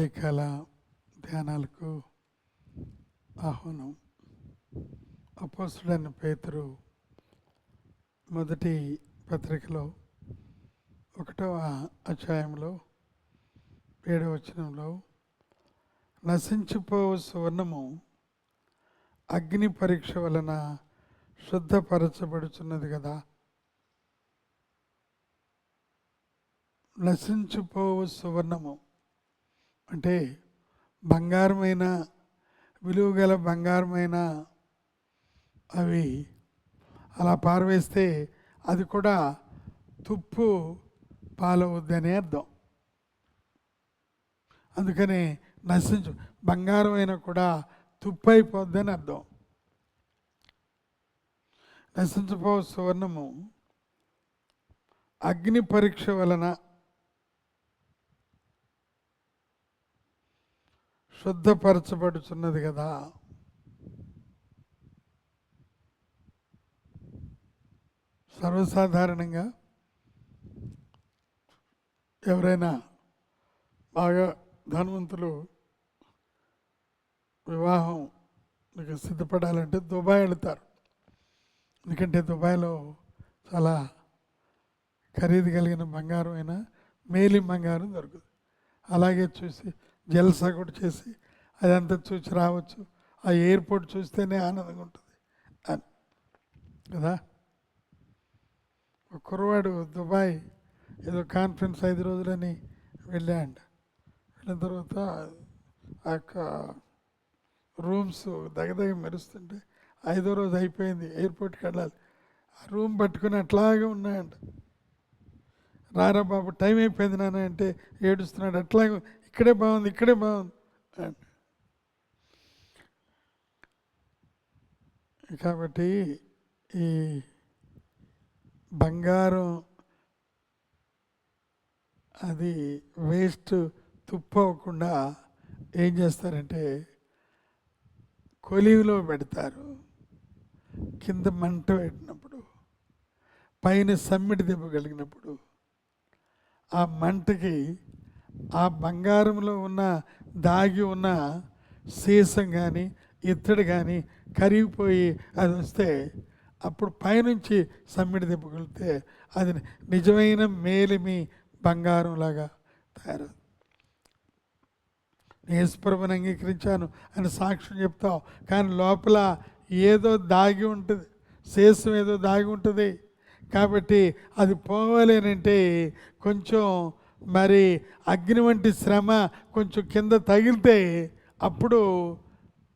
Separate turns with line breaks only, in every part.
ఉదయకాల ధ్యానాలకు ఆహ్వానం. అపోసుడైన పేతురు మొదటి పత్రికలో ఒకటవ అధ్యాయంలో ఏడవ వచనంలో నశించిపోవు సువర్ణము అగ్ని పరీక్ష వలన శుద్ధపరచబడుచున్నది కదా. నశించిపోవు సువర్ణము అంటే బంగారమైన విలువగల బంగారమైన అవి అలా పారవేస్తే అది కూడా తుప్పు పాలవద్దని అర్థం. అందుకని నశించు బంగారం అయినా కూడా తుప్పు అయిపోద్దని అర్థం. నశించబో సువర్ణము. అగ్ని పరీక్ష వలన శుద్ధపరచబడుచున్నది కదా. సర్వసాధారణంగా ఎవరైనా బాగా ధనవంతులు వివాహం మీకు సిద్ధపడాలంటే దుబాయ్ వెళతారు. ఎందుకంటే దుబాయ్లో చాలా ఖరీదు కలిగిన బంగారం అయినా మేలి బంగారం దొరుకుతుంది. అలాగే చూసి జల్సా కూడా చేసి అదంతా చూసి రావచ్చు. ఆ ఎయిర్పోర్ట్ చూస్తేనే ఆనందంగా ఉంటుంది. అని. కదా? ఒక కుర్రవాడు దుబాయ్ ఏదో కాన్ఫరెన్స్ ఐదు రోజులని వెళ్ళాండ వెళ్ళిన తర్వాత ఆ యొక్క రూమ్స్ దగ్గదగ మెరుస్తుంటే ఐదో రోజు అయిపోయింది ఎయిర్పోర్ట్కి వెళ్ళాలి. ఆ రూమ్ పట్టుకుని అట్లాగే ఉన్నాయంట. రారా బాబు టైం అయిపోయింది నాన్న అంటే ఏడుస్తున్నాడు. అట్లాగే ఇక్కడే బాగుంది ఇక్కడే బాగుంది. కాబట్టి ఈ బంగారం అది వేస్ట్ తుప్పవకుండా ఏం చేస్తారంటే కొలివిలో పెడతారు. కింద మంట పెట్టినప్పుడు పైన సమ్మిడి దెబ్బ కలిగినప్పుడు ఆ మంటకి ఆ బంగారంలో ఉన్న దాగి ఉన్న సీసం కానీ ఇత్తడి కానీ కరిగిపోయి అది వస్తే అప్పుడు పైనుంచి సమ్మిడి దెబ్బ అది నిజమైన మేలిమి బంగారంలాగా తయారవుతుంది. యేసుప్రభుని అంగీకరించాను అని సాక్ష్యం చెప్తావు. కానీ లోపల ఏదో దాగి ఉంటుంది. శేషం ఏదో దాగి ఉంటుంది. కాబట్టి అది పోవాలి అంటే కొంచెం మరి అగ్ని వంటి శ్రమ కొంచెం కింద తగిలితే అప్పుడు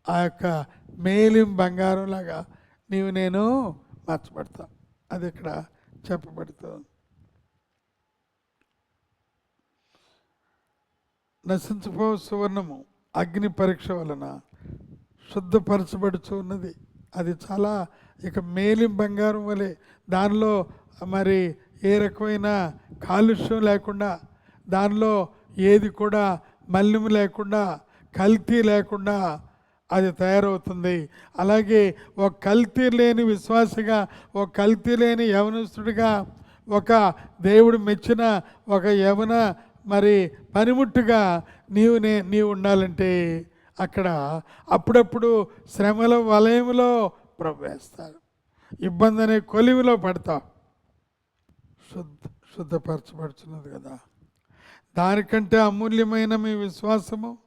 ఆ యొక్క మేలిం బంగారంలాగా నీవు నేను మార్చబడతా. అది ఇక్కడ చెప్పబడుతుంది. నశించిపో సువర్ణము. అగ్ని పరీక్ష వలన శుద్ధపరచబడుచు ఉన్నది. అది చాలా ఇక మేలిం బంగారం వలె దానిలో మరి ఏ రకమైన కాలుష్యం లేకుండా దానిలో ఏది కూడా మల్లిము లేకుండా కల్తీ లేకుండా అది తయారవుతుంది. అలాగే ఒక కల్తీ లేని విశ్వాసగా ఒక కల్తీ లేని యవనస్తుడిగా ఒక దేవుడు మెచ్చిన ఒక యవన మరి పనిముట్టుగా నీవు నే నీవు ఉండాలంటే అక్కడ అప్పుడప్పుడు శ్రమల వలయంలో ప్రవేస్తారు ఇబ్బంది అనే కొలివిలో పడతావు శుద్ధ శుద్ధపరచబడుచున్నది కదా. దానికంటే అమూల్యమైన మీ విశ్వాసము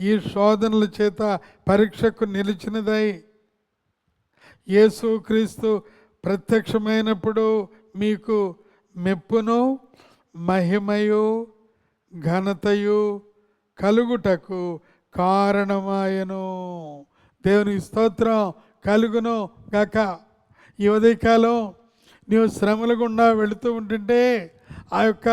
ఈ శోధనల చేత పరీక్షకు నిలిచినదై యేసుక్రీస్తు ప్రత్యక్షమైనప్పుడు మీకు మెప్పును మహిమయు ఘనతయు కలుగుటకు కారణమాయను. దేవునికి స్తోత్రం కలుగును గాక. ఈ ఉదయకాలం నీవు శ్రమల గుండా వెళుతూ ఉంటుంటే ఆ యొక్క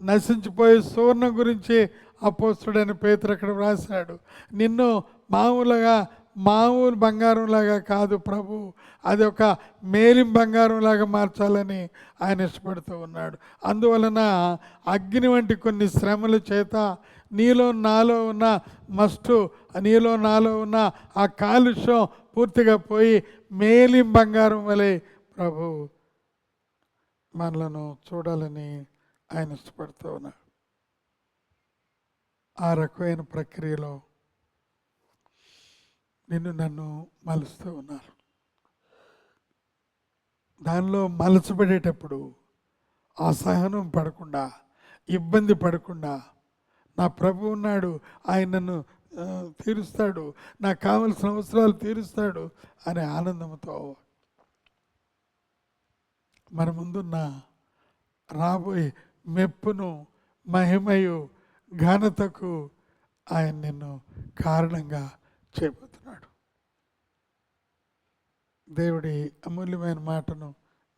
నశించిపోయే సువర్ణం గురించి అపోస్తుడైన పేతురు అక్కడ వ్రాశాడు. నిన్ను మామూలుగా మామూలు బంగారంలాగా కాదు ప్రభు అది ఒక మేలిం బంగారంలాగా మార్చాలని ఆయన ఇష్టపడుతూ ఉన్నాడు. అందువలన అగ్ని వంటి కొన్ని శ్రమల చేత నీలో నాలో ఉన్న మస్టు నీలో నాలో ఉన్న ఆ కాలుష్యం పూర్తిగా పోయి మేలిం బంగారం వలె ప్రభు మనలను చూడాలని ఆయన ఇష్టపడుతూ ఉన్నాడు ఆ రకమైన ప్రక్రియలో నిన్ను నన్ను మలుస్తూ ఉన్నారు. దానిలో మలచబడేటప్పుడు అసహనం పడకుండా ఇబ్బంది పడకుండా నా ప్రభు ఉన్నాడు ఆయన నన్ను తీరుస్తాడు నాకు కావలసిన అవసరాలు తీరుస్తాడు అనే ఆనందంతో మన ముందున్న రాబోయే మెప్పును మహిమయు ఘనతకు ఆయన నిన్ను కారణంగా చేయబోతున్నాడు. దేవుడి అమూల్యమైన మాటను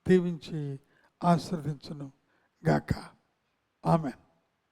దీవించి ఆశీర్వదించును గాక ఆమెన్.